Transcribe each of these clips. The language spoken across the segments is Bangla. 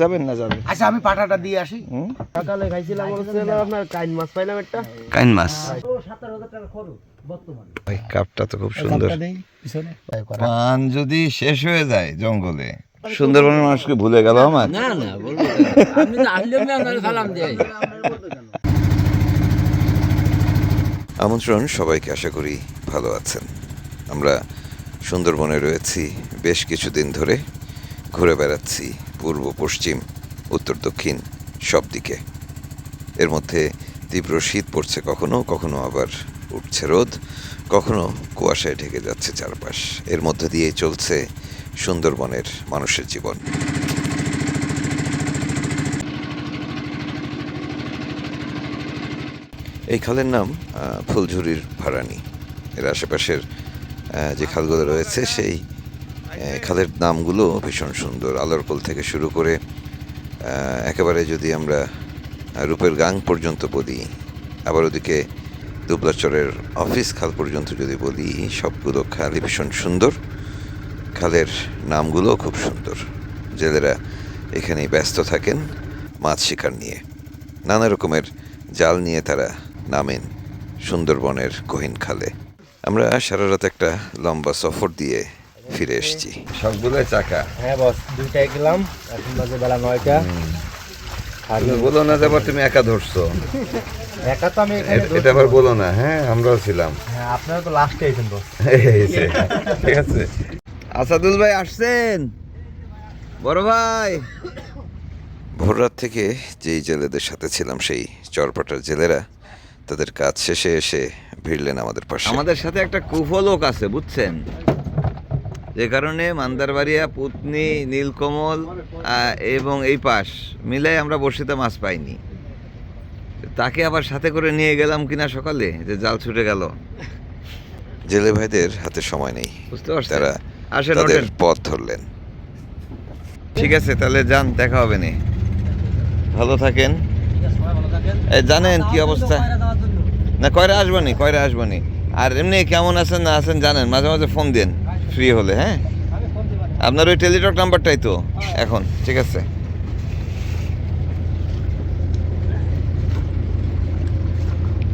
যাবেন না যাবেন? আচ্ছা আমি পাঠাটা দিয়ে আসি। সকালে খাইছিলাম আপনার কাইন মাছ পাইলাম একটা কাইন মাছ। ভাই কাপটা তো খুব সুন্দর। পান যদি শেষ হয়ে যায় জঙ্গলে সুন্দরবনের মানুষকে ভুলে গেল আমার। না না আমি তো আসলে সালাম দিই আমন্ত্রণ সবাইকে আশা করি ভালো আছেন। আমরা সুন্দরবনে রয়েছি বেশ কিছুদিন ধরে ঘুরে বেড়াচ্ছি। পূর্ব, পশ্চিম, উত্তর, দক্ষিণ, সব দিকে। এর মধ্যে তীব্র শীত পড়ছে কখনো কখনো আবার উঠছে রোদ, কখনো কুয়াশায় ঢেকে যাচ্ছে চারপাশ। এর মধ্যে দিয়েই চলছে সুন্দরবনের মানুষের জীবন। এই খালের নাম ফুলঝুরির ভাড়ানি। এর আশেপাশের যে খালগুলো রয়েছে, সেই খালের নামগুলো ভীষণ সুন্দর। আলোরপোল থেকে শুরু করে একেবারে যদি আমরা রূপের গাং পর্যন্ত বলি, আবার ওদিকে দুবলাচরের অফিস খাল পর্যন্ত যদি বলি, সবগুলো খালই ভীষণ সুন্দর। খালের নামগুলো খুব সুন্দর। জেলেরা এখানেই ব্যস্ত থাকেন মাছ শিকার নিয়ে। নানা রকমের জাল নিয়ে তারা নামেন সুন্দরবনের গহীন খালে। আমরা সারা রাত একটা লম্বা সফর দিয়ে ফিরে এসেছি। সবগুলো চাকা। হ্যাঁ বস দুইটায় গেলাম। এখন বাজে বেলা নয়টা। তুমি বলো না যে তুমি একা ধরছো। একা তো আমি এটা আবার বলো না হ্যাঁ আমরাও ছিলাম। হ্যাঁ আপনারা তো লাস্টে আইছেন বস। ঠিক আছে। আসাদুল ভাই আসছেন? বড় ভাই। ভোররাত থেকে যেই জেলেদের সাথে ছিলাম সেই চরপাটার জেলেরা তাদের কাজ শেষে এসে ভিড়লেন আমাদের পাশে। আমাদের সাথে একটা কুফলোক আছে বুঝছেন? যে কারণে মান্দারবাড়িয়া পুতনি নীলকমল এবং এই পাশ মিলাই আমরা বর্ষিতে মাছ পাইনি। তাকে আবার সাথে করে নিয়ে গেলাম কিনা সকালে যে জাল ছুটে গেল। জেলে ভাইদের হাতে সময় নেই। বুঝতে পারছি তারা তাদের পথ ধরলেন। ঠিক আছে তাহলে যান দেখা হবে নি। ভালো থাকেন। জানেন কি অবস্থা? না কয়রা আসবানি কয়রা আসবানি। আর এমনি কেমন আছেন না আছেন জানেন মাঝে মাঝে ফোন দেন। ফ্রি হলে হ্যাঁ? আপনার ওই টেলিটক নাম্বারটাই তো, এখন, ঠিক আছে?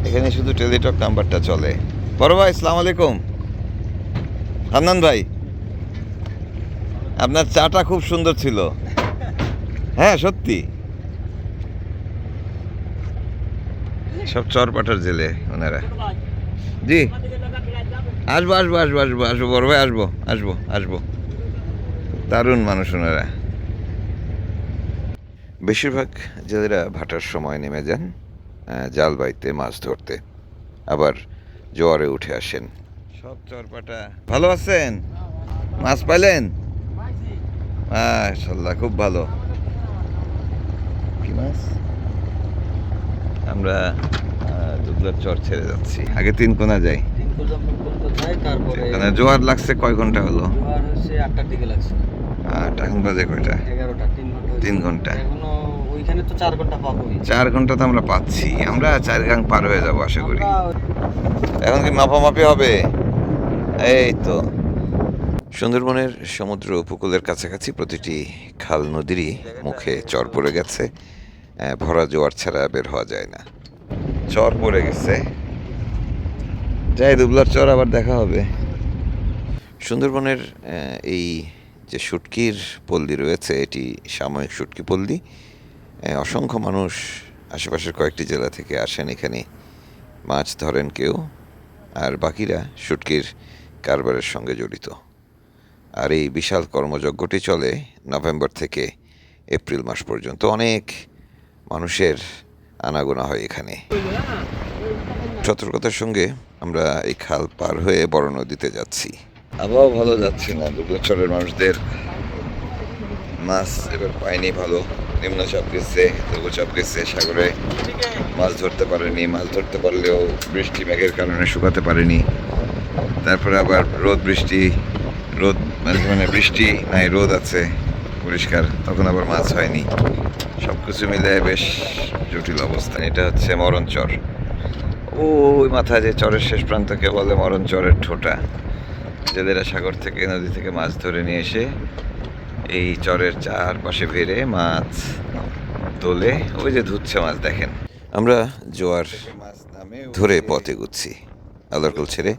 এখানে শুধু টেলিটক নাম্বারটা চলে। বড় ভাই, আসসালামু আলাইকুম। হান্নান ভাই, আপনার চাটা খুব সুন্দর ছিল। হ্যাঁ সত্যি। সব চরপাটার জেলে ওনারা। জি। আসব আসব আসব আসব আসব, বড় ভাই, আসব আসব আসব। দারুণ মানুষ ওনারা। বেশিরভাগ জেলেরা ভাটার সময় নেমে যান জাল বাইতে মাছ ধরতে। আবার জোয়ারে উঠে আসেন। সব চরপাটা। ভালো আছেন? মাছ পাইলেন? মাশাল্লাহ খুব ভালো। কি মাছ? আমরা দুবলার চর ছেড়ে যাচ্ছি। আগে তিন কোনা যাই। তারপরে মানে জোয়ার লাগছে কয় ঘণ্টা হলো? জোয়ার হচ্ছে আটটার দিকে লাগছে। আট এখন বাজে কয়টা? এগারোটা তিন ঘণ্টা তিন ঘণ্টা। এখনও ওইখানে তো চার ঘণ্টা চার ঘণ্টা তো আমরা পাচ্ছি। আমরা চার গাং পার হয়ে যাব আশা করি। এখন কি মাপামাপি হবে? এই তো। সুন্দরবনের সমুদ্র উপকূলের কাছাকাছি প্রতিটি খাল নদীরই মুখে চর পড়ে গেছে। ভরা জোয়ার ছাড়া বের হওয়া যায় না। চর পড়ে গেছে। যাই, দুবলার চর আবার দেখা হবে। সুন্দরবনের এই যে শুটকির পল্লী রয়েছে, এটি সাময়িক শুটকি পল্লী। অসংখ্য মানুষ আশেপাশের কয়েকটি জেলা থেকে আসেন এখানে। মাছ ধরেন কেউ, আর বাকিরা শুটকির কারবারের সঙ্গে জড়িত। আর এই বিশাল কর্মযজ্ঞটি চলে নভেম্বর থেকে এপ্রিল মাস পর্যন্ত। অনেক মানুষের আনাগোনা হয় এখানে। সতর্কতার সঙ্গে আমরা এই খাল পার হয়ে বড় নদীতে যাচ্ছি। আবহাওয়া ভালো যাচ্ছে না দুবলাচরের মানুষদের মাছ এবার পায়নি ভালো, নিম্নচাপ গেছে লঘুচাপ গেছে সাগরে। মাছ ধরতে পারেনি, মাছ ধরতে পারলেও বৃষ্টি মেঘের কারণে শুকাতে পারেনি। তারপরে আবার রোদ, বৃষ্টি, রোদ মানে মানে বৃষ্টি নাই, রোদ আছে, পরিষ্কার, তখন আবার মাছ হয়নি। সব কিছু মিলে বেশ জটিল অবস্থা, এটা হচ্ছে মরণ চর ওই মাথায় যে চরের শেষ প্রান্তকে বলে মরণ চরের ঠোঁটা জেলেরা সাগর থেকে নদী থেকে মাছ ধরে নিয়ে এসে এই চরের চারপাশে ভেড়ে মাছ তোলে ওই যে ধুচ্ছে মাছ দেখেন। আমরা জোয়ার ধরে পথ এগুচ্ছি আলোরকল ছেড়ে।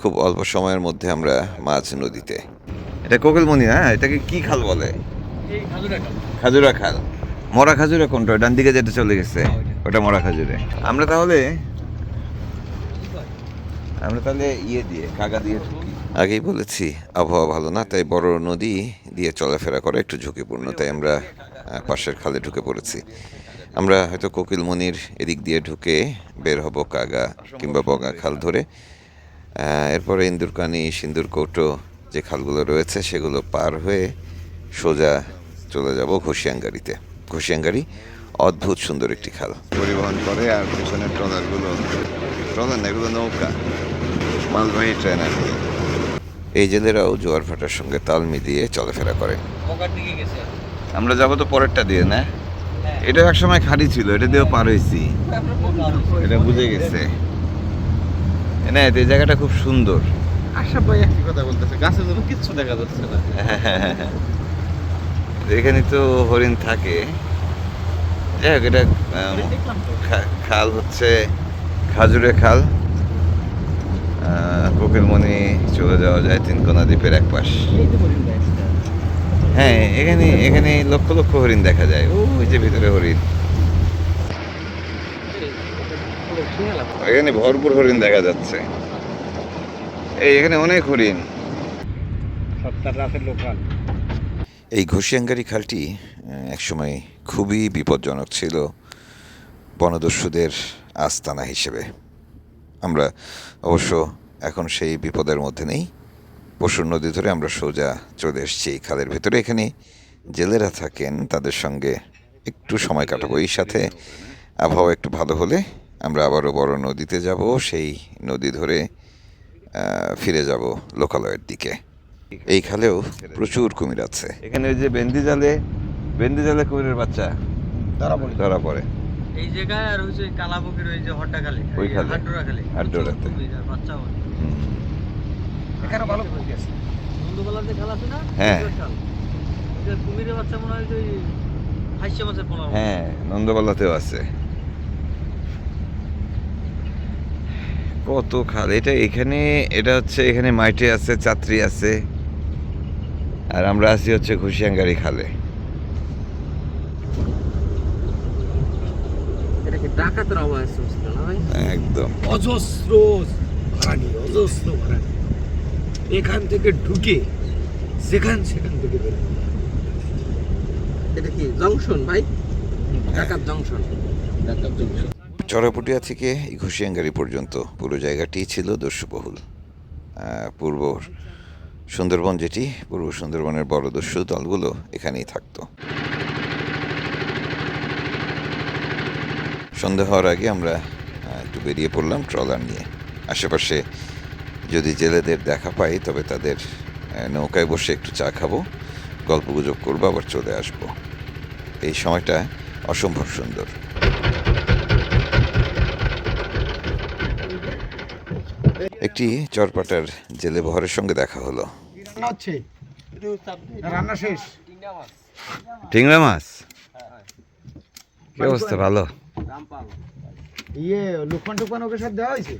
খুব অল্প সময়ের মধ্যে আমরা মাছ নদীতে। এটা কোকিলমণি হ্যাঁ? এটাকে কি খাল বলে? খাজুরা খাল। মরা খাজুরা কোনটা? ডান দিকে যেটা চলে গেছে ওটা মরা খাজুরে। আমরা তাহলে আমরা তাহলে ইয়ে দিয়ে কাগা দিয়ে ঢুকি। আগেই বলেছি আবহাওয়া ভালো না তাই বড় নদী দিয়ে চলাফেরা করা একটু ঝুঁকিপূর্ণ তাই আমরা পাশের খালে ঢুকে পড়েছি। আমরা হয়তো কোকিলমণির এদিক দিয়ে ঢুকে বের হব কাগা কিংবা বগা খাল ধরে। এরপরে ইন্দুরকানি সিন্দুর কৌটো যে খালগুলো রয়েছে সেগুলো পার হয়ে সোজা চলে যাব ঘষিয়াঙ্গারিতে ঘষিয়াঙ্গারি অদ্ভুত সুন্দর একটি খাল। পরিবহন করে আর পেছনের ট্রলারগুলো ট্রলার না এগুলো নৌকা। মালবাহী ট্রেন আর কি এই জেলেরাও জোয়ার ভাটার সঙ্গে তাল মিলিয়ে চলাফেরা করে। আমরা যাব তো পরেরটা দিয়ে না? এটা এক সময় খালি ছিল এটা দিয়েও পার হয়েছি। এটা বুঝে গেছে। না এই জায়গাটা খুব সুন্দর। আশা ভাই একই কথা বলতেছে গাছের জন্য কিচ্ছু দেখা যাচ্ছে না। এখানে তো হরিণ থাকে। যাই হোক এটা খা- খাল হচ্ছে খাজুরে খাল। কোকিলমণি চলে যাওয়া যায় তিনকোনা দ্বীপের এক পাশ। হ্যাঁ এখানে এখানে লক্ষ লক্ষ হরিণ দেখা যায়। ও ওই যে ভিতরে হরিণ। এখানে ভরপুর হরিণ দেখা যাচ্ছে। এই এখানে অনেক হরিণ। এই ঘষিয়াঙ্গারি খালটি একসময় খুবই বিপজ্জনক ছিল বনদস্যুদের আস্তানা হিসেবে। আমরা অবশ্য এখন সেই বিপদের মধ্যে নেই। পশুর নদী ধরে আমরা সোজা চলে এসেছি এই খালের ভেতরে। এখানে জেলেরা থাকেন তাদের সঙ্গে একটু সময় কাটাবো। এই সাথে আবহাওয়া একটু ভালো হলে আমরা আবারও বড় নদীতে যাব সেই নদী ধরে ফিরে যাব লোকালয়ের দিকে। এই খালেও প্রচুর কুমির আছে। এখানে ওই যে বেন্দি জালে বেন্দি জালে কুমিরের বাচ্চা। ধরা পড়ি। ধরা পড়ে। এই জায়গায় আর হচ্ছে কালাবকির ওই যে হট্টা খালে ওই খালে। হাড্ডোরা খালে হাড্ডোরাতে। বাচ্চা হয়। এখানে ভালো পুকুর আছে বন্ধুবেলাতে খাল আছে না? হ্যাঁ। ওই খাল। ওইটার কুমিরের বাচ্চা মনে হয় ওই হাস্য মাছের পোনা হ্যাঁ নন্দবালাতেও আছে। কত খাল। এটা এখানে এটা হচ্ছে এখানে মাইটে আছে চাত্রি আছে। আর আমরা আছি হচ্ছে ঘুষিয়াঙ্গারি খালে। একদম। অজস্র ভাড়ানি অজস্র এখান থেকে ঢুকে সেখান সেখান থেকে বেরোয় এটা কি জংশন ভাই? ডাকাত জংশন। ঢাকার জংশন। চড়াপুটিয়া থেকে ঘুষিয়াঙ্গারি পর্যন্ত পুরো জায়গাটি ছিল দস্যুবহুল। পূর্ব সুন্দরবন যেটি পূর্ব সুন্দরবনের বড় দস্যু দলগুলো এখানেই থাকতো। সন্ধ্যা হওয়ার আগে আমরা একটু বেরিয়ে পড়লাম ট্রলার নিয়ে। আশেপাশে যদি জেলেদের দেখা পাই তবে তাদের নৌকায় বসে একটু চা খাব গল্পগুজব করব আবার চলে আসব। এই সময়টা অসম্ভব সুন্দর। একটি চরপাটার জেলে বহরের সঙ্গে দেখা হলো। রান্না রান্না শেষ? টিংরা মাছ? কি অবস্থা ভালো? ইয়ে লুকমান টুকমান ওকে সব দেওয়া হয়েছে?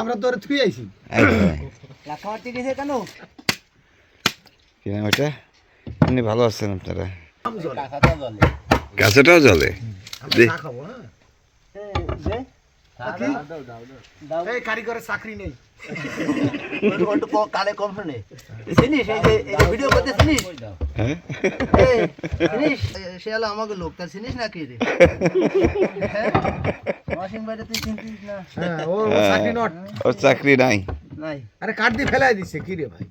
আমরা তো থুই আইছি। লাক্কামার গেছে কেন? কি নাম এটা এমনি ভালো আছেন আপনারা? গাছটাও জলে। খাব হ্যাঁ। এই কারিগরের চাকরি নেই কালে কম শুনে চিনিস এই যে ভিডিও করতে চিনিস হ্যাঁ। চিনিস সে হলো আমাকে লোক তা চিনিস না কি রে ওয়াশিং বাইরে তুই চিনতিস না হ্যাঁ ও চাকরি নট ওর চাকরি নাই। নাই আরে কাট দিয়ে ফেলাই দিচ্ছে কি রে ভাই?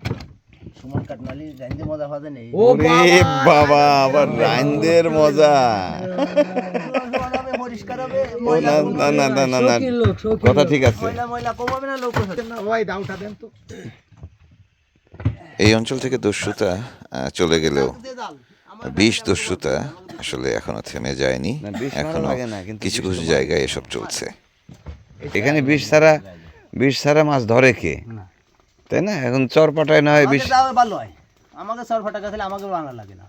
সুমন কাটমালি জানতে মজা হবে নেই ও ওরে বাবা আবার রাইনদের মজা। পরিষ্কার হবে না না না না। না না কথা ঠিক আছে। ময়লা ময়লা কমাবে না লোক না। ভাই দাউটা দেন তো। এই অঞ্চল থেকে দস্যুতা চলে গেলেও বিষ দস্যুতা আসলে এখনও থেমে যায়নি। এখনও লাগে না, কিন্তু কিছু কিছু জায়গায় এসব চলছে। এখানে বিষ ছাড়া বিষ ছাড়া মাছ ধরে কে? তাই না? এখন চরপাটায় না হয় বিষ ভালো হয়। আমাকে সর ফাটা গাছ আমাকে বাংলা লাগে না।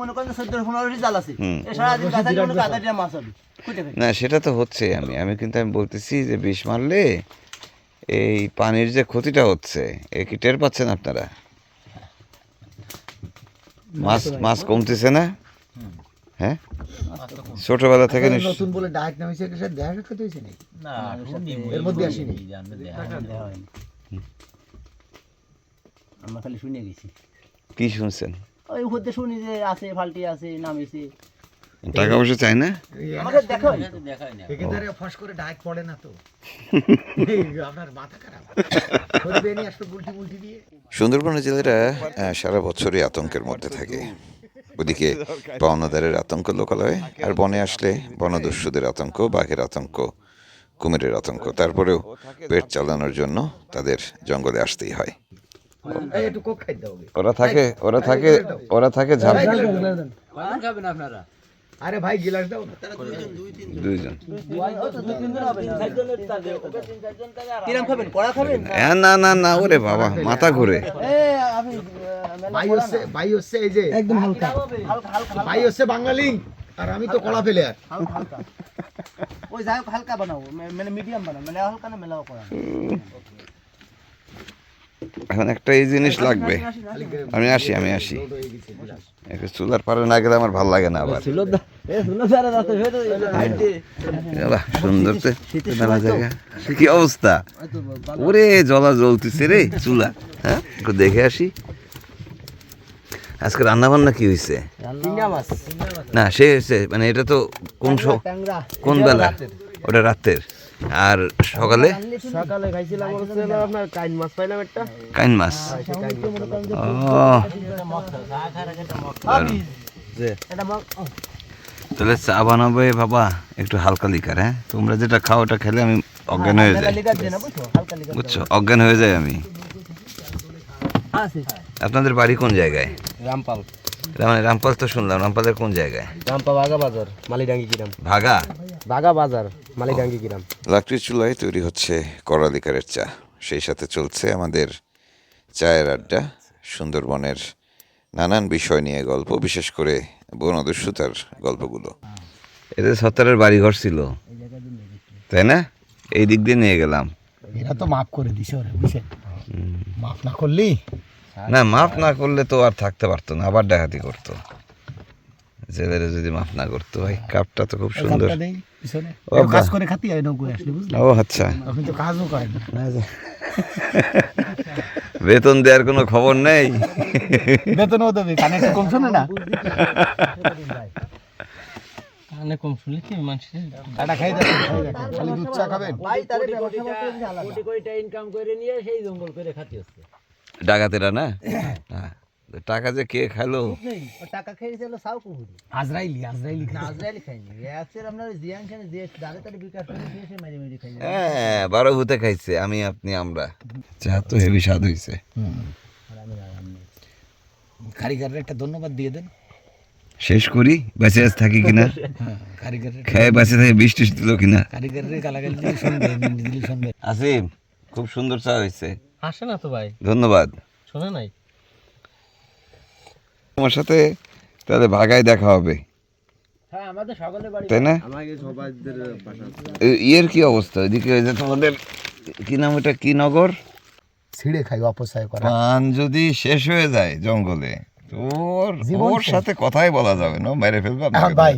মনে করেন চোদ্দ পনেরোটি জাল আছে সারাদিন গাছ মাছ হবে না সেটা তো হচ্ছে আমি আমি কিন্তু আমি বলতেছি যে বিষ মারলে এই পানির যে ক্ষতিটা হচ্ছে এ কি টের পাচ্ছেন আপনারা? মাছ মাছ কমতেছে না? হ্যাঁ? ছোটবেলা থেকে নতুন বলে দেখা সাক্ষাৎ হয়েছে নাকি? এর মধ্যে আসেনি। আমরা খালি শুনে গেছি। কি শুনছেন? ওই উপর শুনি যে আছে ফাল্টি আছে নামিছে টাকা পয়সা চাই না? দেখা ফস করে ডাক পড়ে না তো। আপনার মাথা খারাপ। ধরবে নিয়ে আসবে উল্টি উল্টি দিয়ে। সুন্দরবনের জেলেরা সারা বছরই আতঙ্কের মধ্যে থাকে। ওদিকে পাওনাদারের আতঙ্ক লোকালয়ে আর বনে আসলে বনদস্যুদের আতঙ্ক বাঘের আতঙ্ক কুমিরের আতঙ্ক। তারপরেও পেট চালানোর জন্য তাদের জঙ্গলে আসতেই হয়। ওরা থাকে ওরা থাকে ওরা থাকে ঝাল। আরে ভাই গিলাস দাও। দুইজন কিরম খাবেন? কড়া খাবেন? হ্যাঁ না না না ওরে বাবা মাথা ঘুরে। ভাই হচ্ছে এই যে একদম হালকা। ভাই হচ্ছে বাঙালি আর আমি তো কড়া ফেলে আর ওই যাই হোক হালকা বানাবো। মানে মিডিয়াম বানাবো। মানে হালকা না মেলাও করা এখন একটা এই জিনিস লাগবে। আমি আসি আমি আসি। একটু চুলার পারে না গেলে আমার ভালো লাগে না আবার। সুন্দর নানা জায়গা। কি অবস্থা? ওরে জলা জ্বলতেছে রে চুলা। হ্যাঁ একটু দেখে আসি। আজকে রান্না বান্না কি হয়েছে না সে হয়েছে মানে এটা তো কোন কোন বেলা? ওটা রাতের। আর সকালে? সকালে খাইছিলাম আপনার কাইন মাছ পাইলাম একটা। কাইন মাছ? ও। তাহলে চা বানাবে বাবা একটু হালকা লিকার হ্যাঁ? তোমরা যেটা খাও ওটা খেলে আমি অজ্ঞান হয়ে যাই। বুঝছ? অজ্ঞান হয়ে যায় আমি। আপনাদের বাড়ি কোন জায়গায়? রামপাল। মানে রামপাল তো শুনলাম রামপালের কোন জায়গায়? রামপাল বাগা বাজার মালিডাঙ্গি গ্রাম। ভাগা? বাগা বাজার গ্রাম। লাকড়ির চুলায় তৈরি হচ্ছে করালিকারের চা। সেই সাথে চলছে আমাদের চায়ের আড্ডা সুন্দরবনের নানান বিষয় নিয়ে গল্প বিশেষ করে বনদস্যুতার গল্পগুলো। এদের সত্তরের বাড়ি ঘর ছিল। তাই না? এই দিক দিয়ে নিয়ে গেলাম। এরা তো মাফ করে দিছে ওরে বুঝছেন? মাফ না করলি? না মাফ না করলে তো আর থাকতে পারতো না আবার ডাকাতি করতো। জেলেরা যদি মাফ না করতো ভাই কাপটা তো খুব সুন্দর। পিছনে? ও কাজ করে খাতি হয় নৌকো আসলে বুঝলি? ও আচ্ছা। আপনি তো কাজও করেন বেতন দেওয়ার কোনো খবর নেই? বেতনও দেবে কানে একটু কম শোনে না? অনেক কম শুনলে কি মানুষের কাটা খাই দেখেন খাই দেখেন খালি দুধ চা খাবেন? ভাই তারে ব্যবসা করতে আলাদা কোটি কোটি ইনকাম করে নিয়ে সেই জঙ্গল করে খাতি হচ্ছে। ডাকাতেরা না? হ্যাঁ, টাকা যে কে ও টাকা খেয়েছিল সাউ কুহুরি আজরাইলি আজরাইলি না আজরাইলি খাইনি। আছে আপনার জিয়ান খানে যে দাঁড়ে তাড়ে বিকাশ করে দিয়ে সে মেরে মেরে খাইনি হ্যাঁ বারো ভূতে খাইছে আমি আপনি আমরা। চা তো হেভি স্বাদ হয়েছে কারিগরের একটা ধন্যবাদ দিয়ে দেন। শেষ করি? বেঁচে আজ থাকি কিনা? হ্যাঁ কারিগরের খেয়ে বেঁচে থাকি বৃষ্টি দিল কিনা? কারিগরের গালাগালি দিলে শুনবে মিন্দি দিলে শুনবে। আসিম খুব সুন্দর চা হয়েছে আসে না তো ভাই। ধন্যবাদ। শোনে নাই? তোমার সাথে তাহলে ভাগায় দেখা হবে। হ্যাঁ আমাদের সকলের বাড়ি তাই না? ইয়ের কি অবস্থা? এদিকে যে তোমাদের কি নাম ওটা? কি নগর? ছিঁড়ে খাই অপচয় করা। পান যদি শেষ হয়ে যায় জঙ্গলে তোর ওর সাথে কথাই বলা যাবে না মেরে ফেলবে এখন ভাই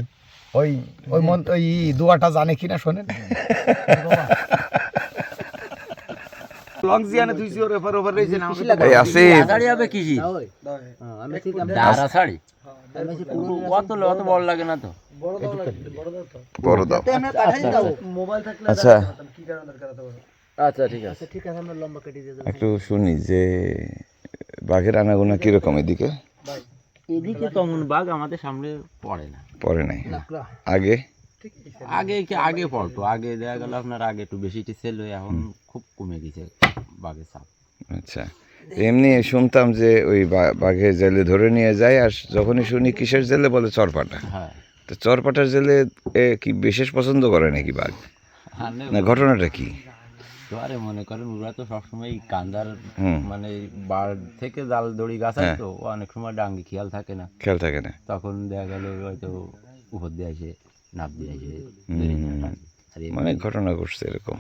ওই ওই মন ওই দোয়াটা জানে কিনা শোনেন। লং জিয়ানে ওর রয়েছে না এই আসিফ হবে কি আমি ঠিক দাঁড়া ছাড়ি। অত অত বড় লাগে না তো? বড় দাও কাঠাই দাও মোবাইল থাকলে আচ্ছা। আচ্ছা ঠিক আছে। ঠিক আছে আমরা লম্বা কেটে দিয়ে একটু শুনি যে বাঘের আনাগোনা কীরকম এদিকে? এদিকে তেমন বাঘ আমাদের সামনে পড়ে না। পড়ে নাই। আগে? আগে কি আগে পড়তো আগে দেখা গেল আপনার আগে একটু বেশি সেল হয়ে এখন খুব কমে গেছে বাঘের চাপ আচ্ছা এমনি শুনতাম যে ওই বা- বাঘের জেলে ধরে নিয়ে যায় আর যখনই শুনি কিসের জেলে বলে চরপাটা। হ্যাঁ। তো চরপাটার জেলে কি বিশেষ পছন্দ করে নাকি বাঘ? না ঘটনাটা কি? জোয়ারে মনে করেন ওরা তো সবসময় কান্দার মানে বার থেকে জাল দড়ি গাছ হ্যাঁ। তো অনেক সময় ডাঙ্গি খেয়াল থাকে না। খেয়াল থাকে না। তখন দেখা গেল হয়তো উপর দিয়ে আসে। নাপ দিয়ে অনেক ঘটনা ঘটছে এরকম।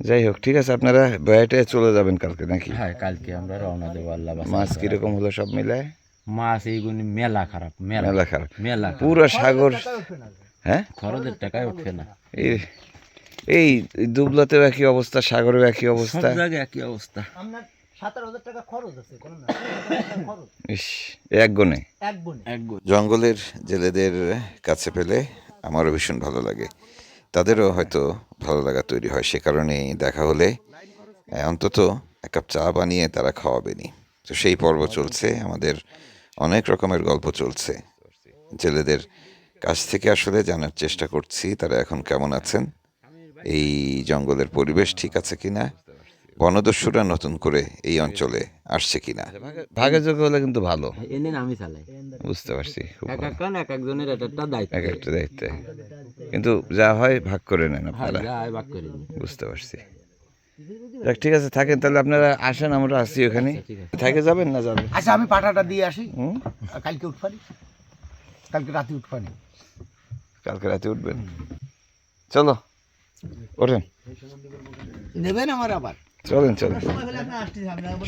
যাই হোক ঠিক আছে আপনারা বেড়াইটে চলে যাবেন কালকে নাকি? হ্যাঁ কালকে আমরা রওনা দেবো আল্লাহ মাছ। কীরকম হলো সব মিলায় মাছ এইগুলি মেলা খারাপ মেলা। খারাপ। মেলা পুরো সাগর হ্যাঁ? খরচের টাকায় উঠবে না। এই এই দুবলাতেও একই অবস্থা সাগরেও একই অবস্থা। একই অবস্থা। আপনার সাতার হাজার টাকা খরচ আছে কোনো না। খরচ ইস এক গনে এক বনে এক গো- জঙ্গলের জেলেদের কাছে পেলে আমারও ভীষণ ভালো লাগে। তাদেরও হয়তো ভালো লাগা তৈরি হয় সে কারণেই দেখা হলে অন্তত এক কাপ চা বানিয়ে তারা খাওয়াবেনি তো সেই পর্ব চলছে আমাদের অনেক রকমের গল্প চলছে। জেলেদের কাছ থেকে আসলে জানার চেষ্টা করছি তারা এখন কেমন আছেন? এই জঙ্গলের পরিবেশ ঠিক আছে কিনা? বনদস্যুরা নতুন করে এই অঞ্চলে আসছে কিনা? ভাগে যোগ হলে কিন্তু ভালো। আমি চালাই। বুঝতে পারছি এক ভালো। একখান এক একজনের এক একটা দায়িত্ব। এক একটা দায়িত্বে। কিন্তু যা হয় ভাগ করে নেন হ্যাঁ আপনারা। বুঝতে পারছি। যাক, ঠিক আছে থাকেন। তাহলে আপনারা আসেন আমরা আসছি ওখানে। ঠিক থাকে যাবেন না যাবেন? আচ্ছা আমি পাঠাটা দিয়ে আসি। কালকে উঠবানি কালকে রাতে উঠবানি কালকে রাতে উঠবেন? চলো ওঠেন। নেবেন আমার আবার? চলেন চলেন।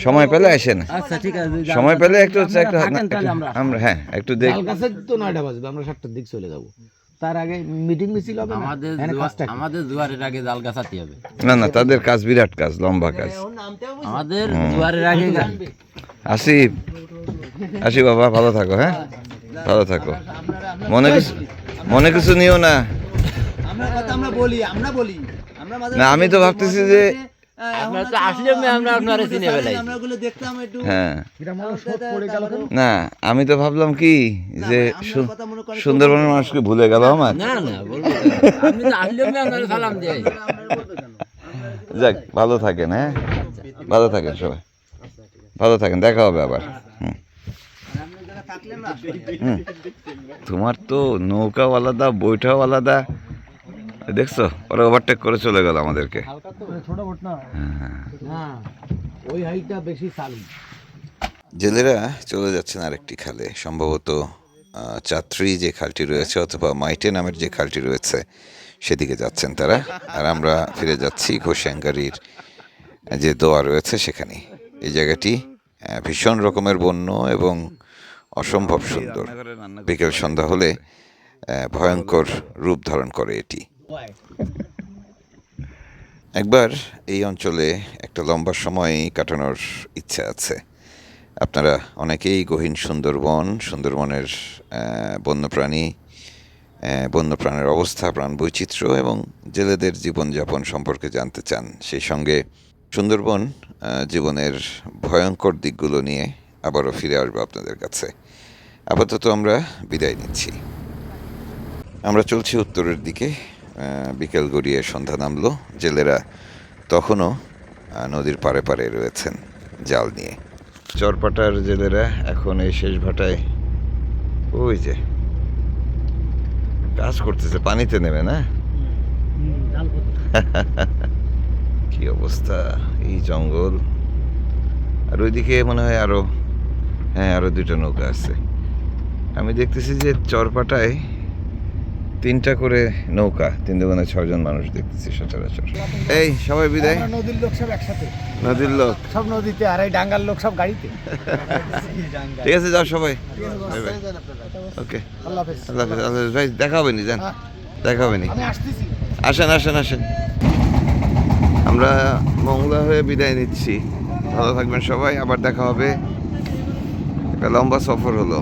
সময় পেলে আসেন। আচ্ছা ঠিক আছে সময় পেলে একটু একটু আমরা হ্যাঁ একটু দেখ কাল কাছে তো নয়টা বাজবে আমরা সাতটার দিক চলে যাব। তার আগে মিটিং মিছিল হবে আমাদের? আমাদের জোয়ারের আগে জাল গাছাতে হবে না না তাদের কাজ বিরাট কাজ লম্বা কাজ। আমাদের জোয়ারের আগে আসি আসি বাবা ভালো থাকো হ্যাঁ? ভালো থাকো। মনে কিছু মনে কিছু নিও না। আমরা কথা আমরা বলি আমরা বলি। আমরা না আমি তো ভাবতেছি যে হ্যাঁ। না আমি তো ভাবলাম কি যে সুন্দরবনের মানুষকে ভুলে গেল আমার। না না। বলব কেন? আপনি তো আসলে আমি আপনারা সালাম দিই। যাক ভালো থাকেন হ্যাঁ? ভালো থাকেন সবাই। ভালো থাকেন দেখা হবে আবার। হুম। হুম। তোমার তো নৌকাও আলাদা বইটাও আলাদা দেখছ? ওরা ওভারটেক করে চলে গেল আমাদেরকে। ছোট বট না? না ওই হাইটটা বেশি চালু। জেলেরা চলে যাচ্ছেন আরেকটি খালে। সম্ভবত চাত্রী যে খালটি রয়েছে অথবা মাইটে নামের যে খালটি রয়েছে সেদিকে যাচ্ছেন তারা। আর আমরা ফিরে যাচ্ছি ঘোষাঙ্গারির যে দোয়া রয়েছে সেখানে। এই জায়গাটি ভীষণ রকমের বন্য এবং অসম্ভব সুন্দর। বিকেল সন্ধ্যা হলে ভয়ঙ্কর রূপ ধারণ করে এটি। একবার এই অঞ্চলে একটা লম্বা সময় কাটানোর ইচ্ছা আছে। আপনারা অনেকেই গহীন সুন্দরবন, সুন্দরবনের বন্যপ্রাণী বন্যপ্রাণের অবস্থা, প্রাণ বৈচিত্র্য এবং জেলেদের জীবনযাপন সম্পর্কে জানতে চান। সেই সঙ্গে সুন্দরবন জীবনের ভয়ঙ্কর দিকগুলো নিয়ে আবারও ফিরে আসব আপনাদের কাছে। আপাতত আমরা বিদায় নিচ্ছি। আমরা চলছি উত্তরের দিকে। বিকেল গড়িয়ে সন্ধ্যা নামলো। জেলেরা তখনও নদীর পারে পারে রয়েছেন জাল নিয়ে। চরপাটার জেলেরা এখন এই শেষ ভাটায়, ওই যে, কাজ করতেছে, পানিতে নেবে না? কি অবস্থা, এই জঙ্গল। আর ওইদিকে মনে হয় আরও হ্যাঁ আরও দুটো নৌকা আছে। আমি দেখতেছি যে চরপাটায় তিনটা করে নৌকা তিন দোকানে ছজন মানুষ দেখতেছি সচরাচর। এই সবাই বিদায়। নদীর লোক সব একসাথে। নদীর লোক। সব নদীতে আর এই ডাঙ্গার লোক সব গাড়িতে। ঠিক আছে যাও সবাই। ওকে। আল্লাহ হাফেজ। আল্লাহ হাফেজ, ভাই দেখা হবে নি যান। দেখা হবে নি। আমি আসতেছি। আসেন আসেন আসেন। আমরা মংলা হয়ে বিদায় নিচ্ছি। ভালো থাকবেন সবাই। আবার দেখা হবে। একটা লম্বা সফর হলো।